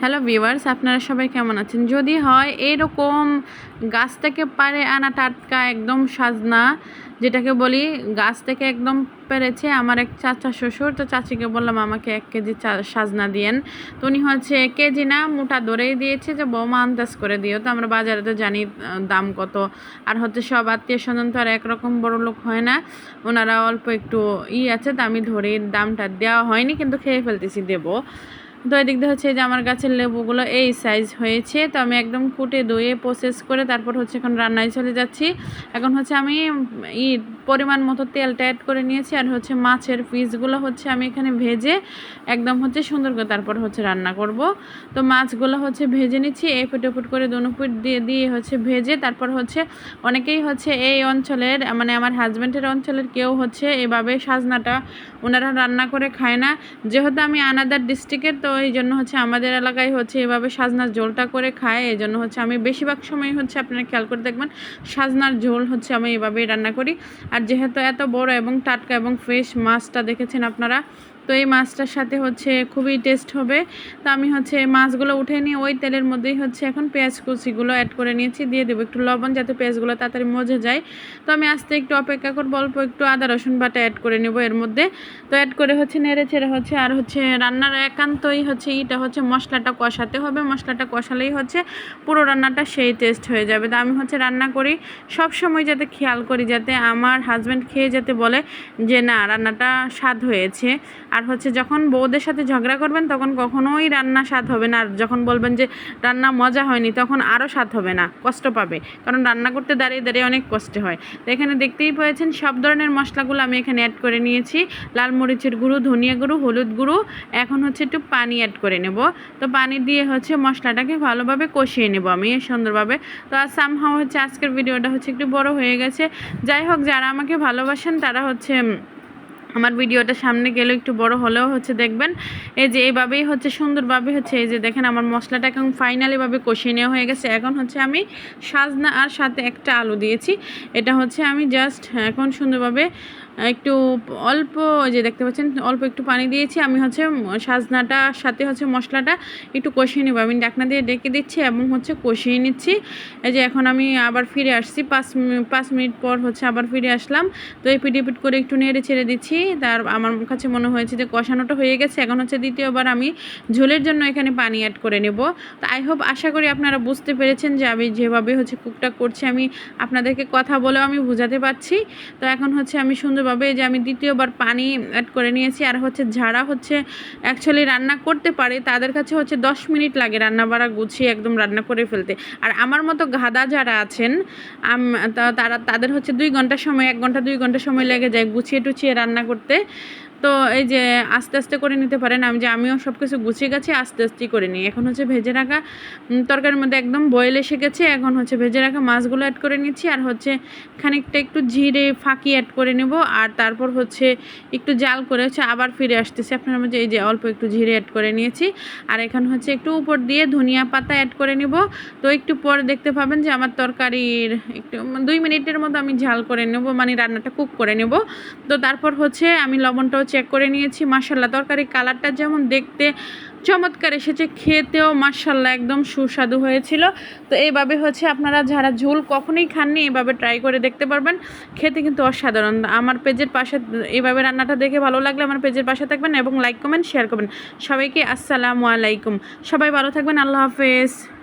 Hello viewers আপনারা সবাই কেমন আছেন? যদি হয়, এরকম গাছ থেকে পারে আনা টাটকা একদম সাজনা, যেটাকে বলি গাছ থেকে একদম পেরেছে আমার এক চাচা শ্বশুর, তো চাচিকে বললাম আমাকে এক কেজি সাজনা দিয়েন। তো উনি হচ্ছে কেজি না, মোটা ধরেই দিয়েছে, যে বৌমা আন্দাজ করে দিও। তো আমরা বাজারে তো জানি দাম কত। আর হচ্ছে সব আত্মীয় স্বজন তো আর একরকম বড় লোক হয় না। ওনারা অল্প একটু ই আছে, তো আমি ধরে দামটা দেওয়া হয়নি, কিন্তু খেয়ে ফেলতেছি, দেবো। তো এদিক দিয়ে হচ্ছে যে আমার গাছের লেবুগুলো এই সাইজ হয়েছে। তো আমি একদম কুটে ধুয়ে প্রসেস করে তারপর হচ্ছে এখন রান্নায় চলে যাচ্ছি। এখন হচ্ছে আমি ই পরিমাণ মতো তেলটা অ্যাড করে নিয়েছি আর হচ্ছে মাছের পিসগুলো হচ্ছে আমি এখানে ভেজে একদম হচ্ছে সুন্দর করে তারপর হচ্ছে রান্না করব। তো মাছগুলো হচ্ছে ভেজে নিচ্ছি এই ফুট ফুট করে দোনো ফুট দিয়ে দিয়ে হচ্ছে ভেজে তারপর হচ্ছে অনেকেই হচ্ছে এই অঞ্চলের মানে আমার হাজব্যান্ডের অঞ্চলের কেউ হচ্ছে এভাবে সাজনাটা ওনারা রান্না করে খায় না। যেহেতু আমি আনাদার ডিস্ট্রিক্টের তো এই জন্য হচ্ছে আমাদের এলাকায় হচ্ছে এভাবে সাজনার ঝোলটা করে খায়। এই জন্য হচ্ছে আমি বেশিরভাগ সময় হচ্ছে আপনারা খেয়াল করে দেখবেন, সাজনার ঝোল হচ্ছে আমি এভাবেই রান্না করি। আর যেহেতু এত বড় এবং টাটকা এবং ফ্রেশ মাছটা দেখেছেন আপনারা তো এই মাছটার সাথে হচ্ছে খুবই টেস্ট হবে। তো আমি হচ্ছে মাছগুলো উঠে নিয়ে ওই তেলের মধ্যেই হচ্ছে এখন পেঁয়াজ কুচিগুলো অ্যাড করে নিয়েছি। দিয়ে দেবো একটু লবণ যাতে পেঁয়াজগুলো তাড়াতাড়ি মজে যায়। তো আমি আস্তে একটু অপেক্ষা করব, অল্প একটু আদা, রসুন বাটা অ্যাড করে নেব এর মধ্যে। তো অ্যাড করে হচ্ছে নেড়ে চেড়ে হচ্ছে আর হচ্ছে রান্নার একান্তই হচ্ছে এটা হচ্ছে মশলাটা কষাতে হবে। মশলাটা কষালেই হচ্ছে পুরো রান্নাটা সেই টেস্ট হয়ে যাবে। তো আমি হচ্ছে রান্না করি, সব সময় যাতে খেয়াল করি যাতে আমার হাজব্যান্ড খেয়ে যেতে বলে যে না, রান্নাটা স্বাদ হয়েছে। আর হচ্ছে যখন বউদের সাথে ঝগড়া করবেন, তখন কখনোই রান্না স্বাদ হবে না। আর যখন বলবেন যে রান্না মজা হয়নি, তখন আরও স্বাদ হবে না, কষ্ট পাবে। কারণ রান্না করতে দাঁড়িয়ে দাঁড়িয়ে অনেক কষ্ট হয়। তো এখানে দেখতেই পেয়েছেন, সব ধরনের মশলাগুলো আমি এখানে অ্যাড করে নিয়েছি। লাল মরিচের গুঁড়ো, ধনিয়া গুঁড়ো, হলুদ গুঁড়ো। এখন হচ্ছে একটু পানি অ্যাড করে নেব। তো পানি দিয়ে হচ্ছে মশলাটাকে ভালোভাবে কষিয়ে নেব আমি সুন্দরভাবে। তো আর সামহাও হচ্ছে আজকের ভিডিওটা হচ্ছে একটু বড় হয়ে গেছে। যাই হোক, যারা আমাকে ভালোবাসেন, তারা হচ্ছে আমার ভিডিওটা সামনে গেলেও একটু বড় হলেও হচ্ছে দেখবেন, এই যে এইভাবেই হচ্ছে সুন্দরভাবে হচ্ছে এই যে দেখেন আমার মশলাটা এখন ফাইনালিভাবে কষিয়ে নেওয়া হয়ে গেছে। এখন হচ্ছে আমি সাজনা আর সাথে একটা আলু দিয়েছি। এটা হচ্ছে আমি জাস্ট এখন সুন্দরভাবে একটু অল্প যে দেখতে পাচ্ছেন, অল্প একটু পানি দিয়েছি। আমি হচ্ছে সাজনাটা, সাথে হচ্ছে মশলাটা একটু কষিয়ে নেব। আমি ডাকনা দিয়ে ডেকে দিচ্ছি এবং হচ্ছে কষিয়ে নিচ্ছি। এই যে এখন আমি আবার ফিরে আসছি। পাঁচ পাঁচ মিনিট পর হচ্ছে আবার ফিরে আসলাম। তো এই পিটি পিট করে একটু নেড়ে ছেড়ে দিচ্ছি। তার, আমার কাছে মনে হয়েছে যে কষানোটা হয়ে গেছে। এখন হচ্ছে দ্বিতীয়বার আমি ঝোলের জন্য এখানে পানি অ্যাড করে নেব। তো আই হোপ আশা করি আপনারা বুঝতে পেরেছেন যে আমি যেভাবে হচ্ছে কুকটা করছি, আমি আপনাদেরকে কথা বলেও আমি বোঝাতে পারছি। তো এখন হচ্ছে আমি সুন্দরভাবে এই যে আমি দ্বিতীয়বার পানি অ্যাড করে নিয়েছি আর হচ্ছে যারা হচ্ছে অ্যাকচুয়ালি রান্না করতে পারে, তাদের কাছে হচ্ছে দশ মিনিট লাগে রান্না বাড়া গুছিয়ে একদম রান্না করে ফেলতে। আর আমার মতো গাদা যারা আছেন তারা, তাদের হচ্ছে দুই ঘণ্টা সময়, এক ঘণ্টা, দুই ঘণ্টা সময় লেগে যায় গুছিয়ে টুছিয়ে রান্না করতে। তো এই যে আস্তে আস্তে করে নিতে পারেন। আমি যে আমিও সব কিছু গুছিয়ে গেছি, আস্তে আস্তেই করে নিই। এখন হচ্ছে ভেজে রাখা তরকারির মধ্যে একদম বয়েল এসে গেছে। এখন হচ্ছে ভেজে রাখা মাছগুলো অ্যাড করে নিচ্ছি। আর হচ্ছে খানিকটা একটু জিরে, ফাঁকি অ্যাড করে নেব। আর তারপর হচ্ছে একটু জাল করে হচ্ছে আবার ফিরে আসতেছি। আপনার মধ্যে এই যে অল্প একটু জিরে অ্যাড করে নিয়েছি। আর এখন হচ্ছে একটু উপর দিয়ে ধনিয়া পাতা অ্যাড করে নেব। তো একটু পরে দেখতে পাবেন যে আমার তরকারির একটু, দুই মিনিটের মতো আমি ঝাল করে নেব। মানে রান্নাটা কুক করে নেব। তো তারপর হচ্ছে আমি লবণটাও চেক করে নিয়েছি মাসাল্লাহ তরকারি কালারটা যেমন দেখতে চমৎকার এসেছে, খেতেও মাসাল্লাহ একদম সুস্বাদু হয়েছিল। তো এইভাবে হচ্ছে আপনারা যারা ঝোল কখনোই খাননি, এইভাবে ট্রাই করে দেখতে পারবেন। খেতে কিন্তু অসাধারণ। আমার পেজের পাশে, এইভাবে রান্নাটা দেখে ভালো লাগলে আমার পেজের পাশে থাকবেন এবং লাইক কমেন্ট শেয়ার করবেন। সবাইকে আসসালামু আলাইকুম। সবাই ভালো থাকবেন, আল্লাহ হাফেজ।